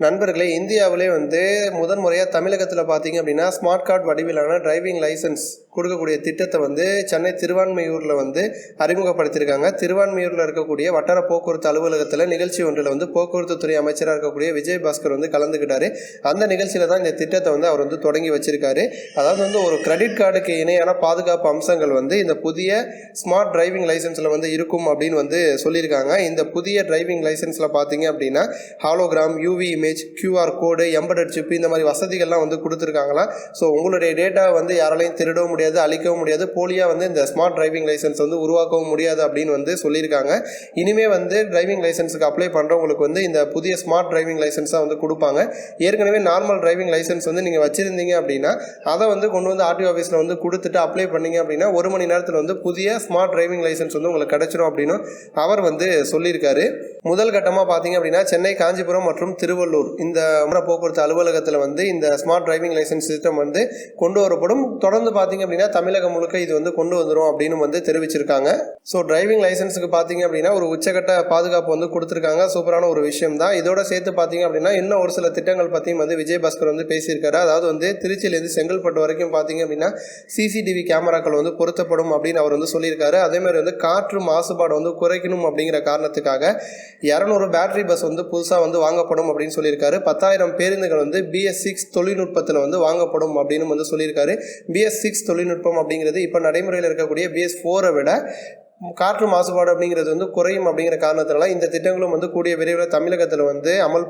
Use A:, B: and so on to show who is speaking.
A: நண்பர்களே இந்தியாவிலே வந்து முதன் முறையாக தமிழகத்தில் பார்த்தீங்க அப்படின்னா ஸ்மார்ட் கார்டு வடிவிலான டிரைவிங் லைசன்ஸ் கொடுக்கக்கூடிய திட்டத்தை வந்து சென்னை திருவான்மையூரில் வந்து அறிமுகப்படுத்தியிருக்காங்க. திருவான்மையூரில் இருக்கக்கூடிய வட்டார போக்குவரத்து அலுவலகத்தில் நிகழ்ச்சி ஒன்றில் வந்து போக்குவரத்து துறை அமைச்சராக இருக்கக்கூடிய விஜய் பாஸ்கர் வந்து கலந்துக்கிட்டாரு அந்த நிகழ்ச்சியில் தான் இந்த திட்டத்தை வந்து அவர் வந்து தொடங்கி வச்சிருக்காரு. அதாவது வந்து ஒரு கிரெடிட் கார்டுக்கு இணையான பாதுகாப்பு அம்சங்கள் வந்து இந்த புதிய ஸ்மார்ட் டிரைவிங் லைசன்ஸில் வந்து இருக்கும் அப்படின்னு வந்து சொல்லியிருக்காங்க. இந்த புதிய டிரைவிங் லைசன்ஸில் பார்த்தீங்க அப்படின்னா hologram UV image QR code embedded chip இந்த மாதிரி வசதிகள்லாம் வந்து கொடுத்துருக்காங்களாம் ஸோ உங்களுடைய டேட்டா வந்து யாராலையும் திருடவும் முடியாது அழிக்கவும் முடியாது. போலியாக வந்து இந்த ஸ்மார்ட் டிரைவிங் லைசன்ஸ் வந்து உருவாக்கவும் முடியாது அப்படின்னு வந்து சொல்லியிருக்காங்க. இனிமே வந்து டிரைவிங் லைசன்ஸுக்கு அப்ளை பண்ணுறவங்களுக்கு வந்து இந்த புதிய ஸ்மார்ட் டிரைவிங் லைசன்ஸாக வந்து கொடுப்பாங்க. ஏற்கனவே நார்மல் டிரைவிங் லைசன்ஸ் வந்து நீங்கள் வச்சுருந்தீங்க அப்படின்னா அதை வந்து கொண்டு வந்து ஆர்டிஓ ஆஃபீஸில் வந்து கொடுத்துட்டு அப்ளை பண்ணீங்க அப்படின்னா ஒரு மணி நேரத்தில் வந்து புதிய ஸ்மார்ட் டிரைவிங் லைசன்ஸ் வந்து உங்களுக்கு கிடச்சிரும் அப்படின்னு அவர் வந்து சொல்லியிருக்காரு. முதல் கட்டமாக பார்த்தீங்க அப்படின்னா சென்னை காஞ்சிபுரம் மற்றும் திருவள்ளூர். இந்த நகர போக்குவரத்து அலுவலகத்தில் வந்து இந்த ஸ்மார்ட் டிரைவிங் லைசன்ஸ் சிஸ்டம் வந்து கொண்டு வரப்படும். தொடர்ந்து பார்த்தீங்க அப்படின்னா தமிழகம் முழுக்க இது வந்து கொண்டு வந்துடும் அப்படின்னு வந்து தெரிவிச்சிருக்காங்க. ஸோ டிரைவிங் லைசன்ஸுக்கு பார்த்தீங்க அப்படின்னா ஒரு உச்சகட்ட பாதுகாப்பு வந்து கொடுத்துருக்காங்க. சூப்பரான ஒரு விஷயம் தான். இதோட சேர்த்து பார்த்தீங்க அப்படின்னா இன்னும் ஒரு சில திட்டங்கள் பற்றியும் வந்து விஜயபாஸ்கர் வந்து பேசியிருக்காரு. அதாவது வந்து திருச்சியிலேருந்து செங்கல்பட்டு வரைக்கும் பார்த்தீங்க அப்படின்னா சிசிடிவி கேமராக்கள் வந்து பொருத்தப்படும் அப்படின்னு அவர் வந்து சொல்லியிருக்காரு. அதே மாதிரி வந்து காற்று மாசுபாடு வந்து குறைக்கணும் அப்படிங்கிற காரணத்துக்காக இரநூறு பேட்டரி பஸ் வந்து புதுசாக வந்து வாங்கப்படும் அப்படின்னு சொல்லி சொல்லியிருக்காரு. பத்தாயிரம் பேருந்துகள் வந்து பிஎஸ் சிக்ஸ் தொழில்நுட்பத்தில் வந்து வாங்கப்படும் அப்படின்னு வந்து சொல்லியிருக்காரு. பிஎஸ் சிக்ஸ் தொழில்நுட்பம் அப்படிங்கிறது இப்போ நடைமுறையில் இருக்கக்கூடிய பிஎஸ் ஃபோரை விட காற்று மாசுபாடு அப்படிங்கிறது வந்து குறையும் அப்படிங்கிற காரணத்தினால இந்த திட்டங்களும் வந்து கூடிய விரைவில் தமிழகத்தில் வந்து அமல்